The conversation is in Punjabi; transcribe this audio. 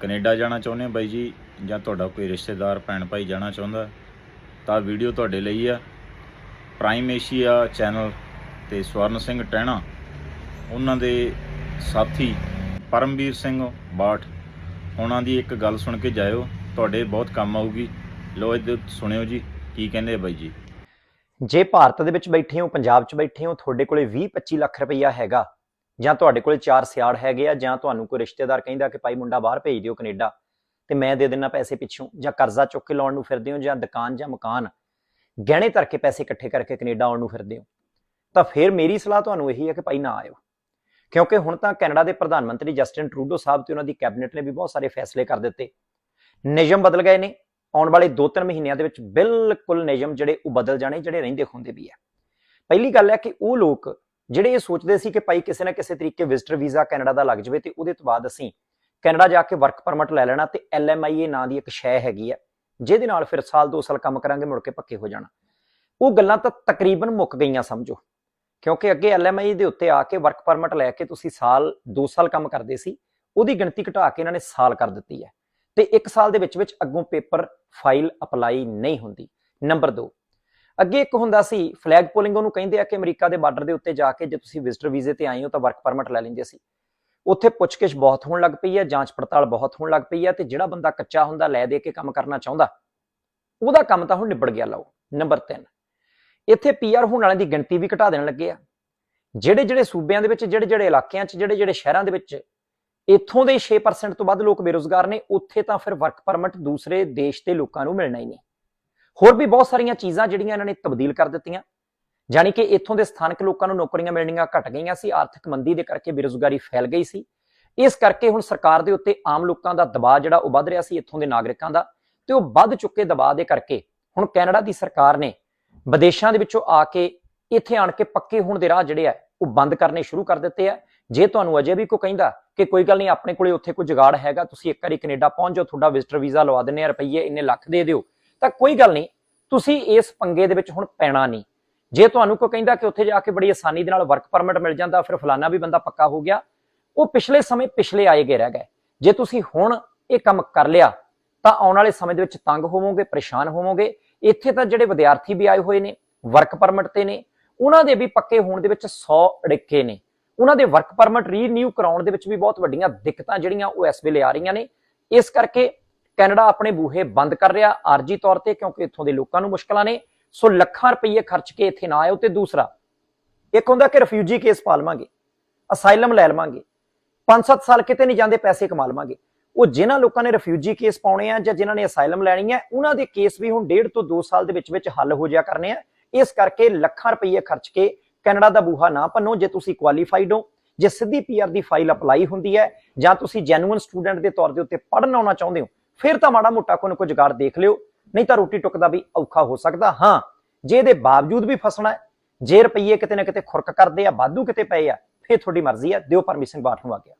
ਕੈਨੇਡਾ ਜਾਣਾ ਚਾਹੁੰਦੇ ਹੋ ਬਾਈ ਜੀ? ਜਾਂ ਤੁਹਾਡਾ ਕੋਈ ਰਿਸ਼ਤੇਦਾਰ, ਭੈਣ ਭਾਈ ਜਾਣਾ ਚਾਹੁੰਦਾ? ਤਾਂ ਵੀਡੀਓ ਤੁਹਾਡੇ ਲਈ ਆ। ਪ੍ਰਾਈਮ ਏਸ਼ੀਆ ਚੈਨਲ ਤੇ ਸਵਰਨ ਸਿੰਘ ਟਹਿਣਾ, ਉਹਨਾਂ ਦੇ ਸਾਥੀ ਪਰਮਵੀਰ ਸਿੰਘ ਬਾਠ, ਉਹਨਾਂ ਦੀ ਇੱਕ ਗੱਲ ਸੁਣ ਕੇ ਜਾਇਓ। ਤੁਹਾਡੇ ਬਹੁਤ ਕੰਮ ਆਊਗੀ। ਲੋ ਇਹ ਸੁਣਿਓ ਜੀ, ਕੀ ਕਹਿੰਦੇ ਬਾਈ ਜੀ? ਜੇ ਭਾਰਤ ਦੇ ਵਿੱਚ ਬੈਠੇ ਹੋ, ਪੰਜਾਬ 'ਚ ਬੈਠੇ ਹੋ, ਤੁਹਾਡੇ ਕੋਲੇ 20-25 ਲੱਖ ਰੁਪਈਆ ਹੈਗਾ। ਜਾਂ ਤੁਹਾਡੇ ਕੋਲ ਚਾਰ ਸਿਆੜ ਹੈਗੇ ਆ, ਜਾਂ ਤੁਹਾਨੂੰ ਕੋਈ ਰਿਸ਼ਤੇਦਾਰ ਕਹਿੰਦਾ ਕਿ ਭਾਈ ਮੁੰਡਾ ਬਾਹਰ ਭੇਜ ਦਿਓ ਕੈਨੇਡਾ, ਤੇ ਮੈਂ ਦੇ ਦੇਣਾ ਪੈਸੇ ਪਿੱਛੋਂ, ਜਾਂ ਕਰਜ਼ਾ ਚੁੱਕ ਕੇ ਲਾਉਣ ਨੂੰ ਫਿਰਦੇ ਹੋ, ਜਾਂ ਦੁਕਾਨ ਜਾਂ ਮਕਾਨ, ਗਹਿਣੇ ਧਰ ਕੇ ਪੈਸੇ ਇਕੱਠੇ ਕਰਕੇ ਕੈਨੇਡਾ ਆਉਣ ਨੂੰ ਫਿਰਦੇ ਹੋ, ਤਾਂ ਫਿਰ ਮੇਰੀ ਸਲਾਹ ਤੁਹਾਨੂੰ ਇਹੀ ਹੈ ਕਿ ਭਾਈ ਨਾ ਆਇਓ। ਕਿਉਂਕਿ ਹੁਣ ਤਾਂ ਕੈਨੇਡਾ ਦੇ ਪ੍ਰਧਾਨ ਮੰਤਰੀ ਜਸਟਿਨ ਟਰੂਡੋ ਸਾਹਿਬ ਤੇ ਉਹਨਾਂ ਦੀ ਕੈਬਨਿਟ ਨੇ ਵੀ ਬਹੁਤ ਸਾਰੇ ਫੈਸਲੇ ਕਰ ਦਿੱਤੇ। ਨਿਯਮ ਬਦਲ ਗਏ ਨੇ, ਆਉਣ ਵਾਲੇ 2-3 ਮਹੀਨਿਆਂ ਦੇ ਵਿੱਚ ਬਿਲਕੁਲ ਨਿਯਮ ਜਿਹੜੇ ਉਹ ਬਦਲ ਜਾਣੇ, ਜਿਹੜੇ ਰਹਿੰਦੇ ਹੁੰਦੇ ਵੀ ਆ ਪਹਿਲੀ ਗੱਲ ਹੈ ਕਿ ਉਹ ਲੋਕ ਜਿਹੜੇ ਇਹ ਸੋਚਦੇ ਸੀ ਕਿ ਭਾਈ ਕਿਸੇ ਨਾ ਕਿਸੇ ਤਰੀਕੇ ਵਿਜ਼ਟਰ ਵੀਜ਼ਾ ਕੈਨੇਡਾ ਦਾ ਲੱਗ ਜਾਵੇ ਤੇ ਉਹਦੇ ਤੋਂ ਬਾਅਦ ਅਸੀਂ ਕੈਨੇਡਾ ਜਾ ਕੇ ਵਰਕ ਪਰਮਿਟ ਲੈ ਲੈਣਾ ਤੇ ਐਲਐਮਆਈਏ ਨਾਂ ਦੀ ਇੱਕ ਸ਼ੈ ਹੈਗੀ ਹੈ ਜਿਹਦੇ ਨਾਲ ਫਿਰ ਸਾਲ 2 ਸਾਲ ਕੰਮ ਕਰਾਂਗੇ, ਮੁੜ ਕੇ ਪੱਕੇ ਹੋ ਜਾਣਾ। ਉਹ ਗੱਲਾਂ ਤਾਂ ਤਕਰੀਬਨ ਮੁੱਕ ਗਈਆਂ ਸਮਝੋ, ਕਿਉਂਕਿ ਅੱਗੇ ਐਲਐਮਆਈ ਦੇ ਉੱਤੇ ਆ ਕੇ ਵਰਕ ਪਰਮਿਟ ਲੈ ਕੇ ਤੁਸੀਂ ਸਾਲ 2 ਸਾਲ ਕੰਮ ਕਰਦੇ ਸੀ, ਉਹਦੀ ਗਿਣਤੀ ਘਟਾ ਕੇ ਇਹਨਾਂ ਨੇ ਸਾਲ ਕਰ ਦਿੱਤੀ ਹੈ। ਤੇ 1 ਸਾਲ ਦੇ ਵਿੱਚ ਵਿੱਚ ਅੱਗੋਂ ਪੇਪਰ ਫਾਈਲ ਅਪਲਾਈ ਨਹੀਂ ਹੁੰਦੀ। ਨੰਬਰ 2 ਅੱਗੇ ਇੱਕ ਹੁੰਦਾ ਸੀ ਫਲੈਗ ਪੋਲਿੰਗ ਉਹਨੂੰ ਕਹਿੰਦੇ ਆ ਕਿ ਅਮਰੀਕਾ ਦੇ ਬਾਰਡਰ ਦੇ ਉੱਤੇ ਜਾ ਕੇ ਜੇ ਤੁਸੀਂ ਵਿਜ਼ਟਰ ਵੀਜ਼ੇ ਤੇ ਆਏ ਹੋ ਤਾਂ ਵਰਕ ਪਰਮਿਟ ਲੈ ਲੈਂਦੇ ਸੀ। ਉੱਥੇ ਪੁੱਛਗਿੱਛ ਬਹੁਤ ਹੋਣ ਲੱਗ ਪਈ ਹੈ, ਜਾਂਚ ਪੜਤਾਲ ਬਹੁਤ ਹੋਣ ਲੱਗ ਪਈ ਹੈ ਤੇ ਜਿਹੜਾ ਬੰਦਾ ਕੱਚਾ ਹੁੰਦਾ, ਲੈ ਦੇ ਕੇ ਕੰਮ ਕਰਨਾ ਚਾਹੁੰਦਾ, ਉਹਦਾ ਕੰਮ ਤਾਂ ਹੁਣ ਨਿਬੜ ਗਿਆ, ਲਓ ਨੰਬਰ 3 ਇੱਥੇ ਪੀਆਰ ਹੋਣ ਵਾਲਿਆਂ ਦੀ ਗਿਣਤੀ ਵੀ ਘਟਾ ਦੇਣ ਲੱਗੇ ਆ। ਜਿਹੜੇ ਜਿਹੜੇ ਸੂਬਿਆਂ ਦੇ ਵਿੱਚ, ਜਿਹੜੇ ਜਿਹੜੇ ਇਲਾਕਿਆਂ 'ਚ, ਜਿਹੜੇ ਜਿਹੜੇ ਸ਼ਹਿਰਾਂ ਦੇ ਵਿੱਚ, ਇੱਥੋਂ ਦੇ 6% ਤੋਂ ਵੱਧ ਲੋਕ ਬੇਰੋਜ਼ਗਾਰ ਨੇ, ਉੱਥੇ ਤਾਂ ਫਿਰ ਵਰਕ ਪਰਮਿਟ ਦੂਸਰੇ ਦੇਸ਼ ਦੇ ਲੋਕਾਂ ਨੂੰ ਮਿਲਣਾ ਹੀ ਨਹੀਂ। ਹੋਰ ਵੀ ਬਹੁਤ ਸਾਰੀਆਂ ਚੀਜ਼ਾਂ ਜਿਹੜੀਆਂ ਇਹਨਾਂ ਨੇ ਤਬਦੀਲ ਕਰ ਦਿੱਤੀਆਂ। ਜਾਣੀ ਕਿ ਇੱਥੋਂ ਦੇ ਸਥਾਨਕ ਲੋਕਾਂ ਨੂੰ ਨੌਕਰੀਆਂ ਮਿਲਣੀਆਂ ਘਟ ਗਈਆਂ ਸੀ, ਆਰਥਿਕ ਮੰਦੀ ਦੇ ਕਰਕੇ ਬੇਰੋਜ਼ਗਾਰੀ ਫੈਲ ਗਈ ਸੀ। ਇਸ ਕਰਕੇ ਹੁਣ ਸਰਕਾਰ ਦੇ ਉੱਤੇ ਆਮ ਲੋਕਾਂ ਦਾ ਦਬਾਅ ਜਿਹੜਾ ਉਹ ਵੱਧ ਰਿਹਾ ਸੀ ਇੱਥੋਂ ਦੇ ਨਾਗਰਿਕਾਂ ਦਾ ਤੇ ਉਹ ਵੱਧ ਚੁੱਕੇ ਦਬਾਅ ਦੇ ਕਰਕੇ ਹੁਣ ਕੈਨੇਡਾ ਦੀ ਸਰਕਾਰ ਨੇ ਵਿਦੇਸ਼ਾਂ ਦੇ ਵਿੱਚੋਂ ਆ ਕੇ ਇੱਥੇ ਆਣ ਕੇ ਪੱਕੇ ਹੋਣ ਦੇ ਰਾਹ ਜਿਹੜੇ ਆ, ਉਹ ਬੰਦ ਕਰਨੇ ਸ਼ੁਰੂ ਕਰ ਦਿੱਤੇ ਆ। ਜੇ ਤੁਹਾਨੂੰ ਅਜੇ ਵੀ ਕੋਈ ਕਹਿੰਦਾ ਕਿ ਕੋਈ ਗੱਲ ਨਹੀਂ, ਆਪਣੇ ਕੋਲੇ ਉੱਥੇ ਕੋਈ ਜੁਗਾੜ ਹੈਗਾ, ਤੁਸੀਂ ਇੱਕ ਵਾਰੀ ਕੈਨੇਡਾ ਪਹੁੰਚ ਜਾਓ, ਤੁਹਾਡਾ ਵਿਜ਼ਟਰ ਵੀਜ਼ਾ ਲਵਾ ਦਿੰਨੇ ਆ ਰੁਪਈਏ, ਇੰਨੇ ਲੱਖ ਦੇ ਦਿਓ। ਤਾਂ ਕੋਈ ਗੱਲ ਨਹੀਂ, ਤੁਸੀਂ ਇਸ ਪੰਗੇ ਦੇ ਵਿੱਚ ਹੁਣ ਪੈਣਾ ਨਹੀਂ। ਜੇ ਤੁਹਾਨੂੰ ਕੋਈ ਕਹਿੰਦਾ ਕਿ ਉੱਥੇ ਜਾ ਕੇ ਬੜੀ ਆਸਾਨੀ ਦੇ ਨਾਲ ਵਰਕ ਪਰਮਿਟ ਮਿਲ ਜਾਂਦਾ, ਫਿਰ ਫਲਾਨਾ ਵੀ ਬੰਦਾ ਪੱਕਾ ਹੋ ਗਿਆ। ਉਹ ਪਿਛਲੇ ਸਮੇਂ ਪਿਛਲੇ ਆਏ ਗਏ ਰਹਿ ਗਏ। ਜੇ ਤੁਸੀਂ ਹੁਣ ਇਹ ਕੰਮ ਕਰ ਲਿਆ, ਤਾਂ ਆਉਣ ਵਾਲੇ ਸਮੇਂ ਦੇ ਵਿੱਚ ਤੰਗ ਹੋਵੋਗੇ, ਪਰੇਸ਼ਾਨ ਹੋਵੋਗੇ। ਇੱਥੇ ਤਾਂ ਜਿਹੜੇ ਵਿਦਿਆਰਥੀ ਵੀ ਆਏ ਹੋਏ ਨੇ ਵਰਕ ਪਰਮਿਟ ਤੇ ਨੇ, ਉਹਨਾਂ ਦੇ ਵੀ ਪੱਕੇ ਹੋਣ ਦੇ ਵਿੱਚ 100 ਅੜਿੱਕੇ ਨੇ। ਉਹਨਾਂ ਦੇ ਵਰਕ ਪਰਮਿਟ ਰੀਨਿਊ ਕਰਾਉਣ ਦੇ ਵਿੱਚ ਵੀ ਬਹੁਤ ਵੱਡੀਆਂ ਦਿੱਕਤਾਂ ਜਿਹੜੀਆਂ ਉਹ ਇਸ ਵੇਲੇ ਆ ਰਹੀਆਂ ਨੇ। ਇਸ ਕਰਕੇ ਕੈਨੇਡਾ ਆਪਣੇ ਬੂਹੇ ਬੰਦ ਕਰ ਰਿਹਾ ਆਰਜੀ ਤੌਰ ਤੇ, ਕਿਉਂਕਿ ਇੱਥੋਂ ਦੇ ਲੋਕਾਂ ਨੂੰ ਮੁਸ਼ਕਲਾਂ ਨੇ। ਸੋ ਲੱਖਾਂ ਰੁਪਏ ਖਰਚ ਕੇ ਇੱਥੇ ਨਾ ਆਇਓ ਤੇ ਦੂਸਰਾ, ਇੱਕ ਹੁੰਦਾ ਕਿ ਰਿਫਿਊਜੀ ਕੇਸ ਪਾ ਲਵਾਂਗੇ, ਅਸਾਈਲਮ ਲੈ ਲਵਾਂਗੇ 5-7 ਸਾਲ ਕਿਤੇ ਨਹੀਂ ਜਾਂਦੇ, ਪੈਸੇ ਕਮਾ ਲਵਾਂਗੇ। ਉਹ ਜਿਨ੍ਹਾਂ ਲੋਕਾਂ ਨੇ ਰਿਫਿਊਜੀ ਕੇਸ ਪਾਉਣੇ ਆ ਜਾਂ ਜਿਨ੍ਹਾਂ ਨੇ ਅਸਾਈਲਮ ਲੈਣੀ ਹੈ ਉਹਨਾਂ ਦੇ ਕੇਸ ਵੀ ਹੁਣ ਡੇਢ ਤੋਂ 2 ਸਾਲ ਦੇ ਵਿੱਚ ਵਿੱਚ ਹੱਲ ਹੋ ਜਾਇਆ ਕਰਨੇ ਆ। ਇਸ ਕਰਕੇ ਲੱਖਾਂ ਰੁਪਏ ਖਰਚ ਕੇ ਕੈਨੇਡਾ ਦਾ ਬੂਹਾ ਨਾ ਪੰਨੋ ਜੇ ਤੁਸੀਂ ਕੁਆਲੀਫਾਈਡ ਹੋ, ਜੇ ਸਿੱਧੀ ਪੀਆਰ ਦੀ ਫਾਈਲ ਅਪਲਾਈ ਹੁੰਦੀ ਹੈ, ਜਾਂ ਤੁਸੀਂ ਜੈਨੂਇਨ ਸਟੂਡੈਂਟ ਦੇ ਤੌਰ ਦੇ ਉੱਤੇ ਪੜ੍ਹਨ ਆਉਣਾ ਚਾਹੁੰਦੇ ਹੋ ਫਿਰ ਤਾਂ ਮਾੜਾ ਮੋਟਾ ਕੋਈ ਨਾ ਕੋਈ ਜੁਗਾੜ ਦੇਖ ਲਿਓ, ਨਹੀਂ ਤਾਂ ਰੋਟੀ ਟੁੱਕਦਾ ਵੀ ਔਖਾ ਹੋ ਸਕਦਾ। ਹਾਂ, ਜੇ ਇਹਦੇ ਬਾਵਜੂਦ ਵੀ ਫਸਣਾ ਜੇ ਰੁਪਈਏ ਕਿਤੇ ਨਾ ਕਿਤੇ ਖੁਰਕ ਕਰਦੇ ਆ, ਵਾਧੂ ਕਿਤੇ ਪਏ ਆ, ਫਿਰ ਤੁਹਾਡੀ ਮਰਜ਼ੀ ਆ, ਦਿਓ ਪਰਮਿਸ਼ਨ ਬਾਠ ਨੂੰ ਆ ਗਿਆ।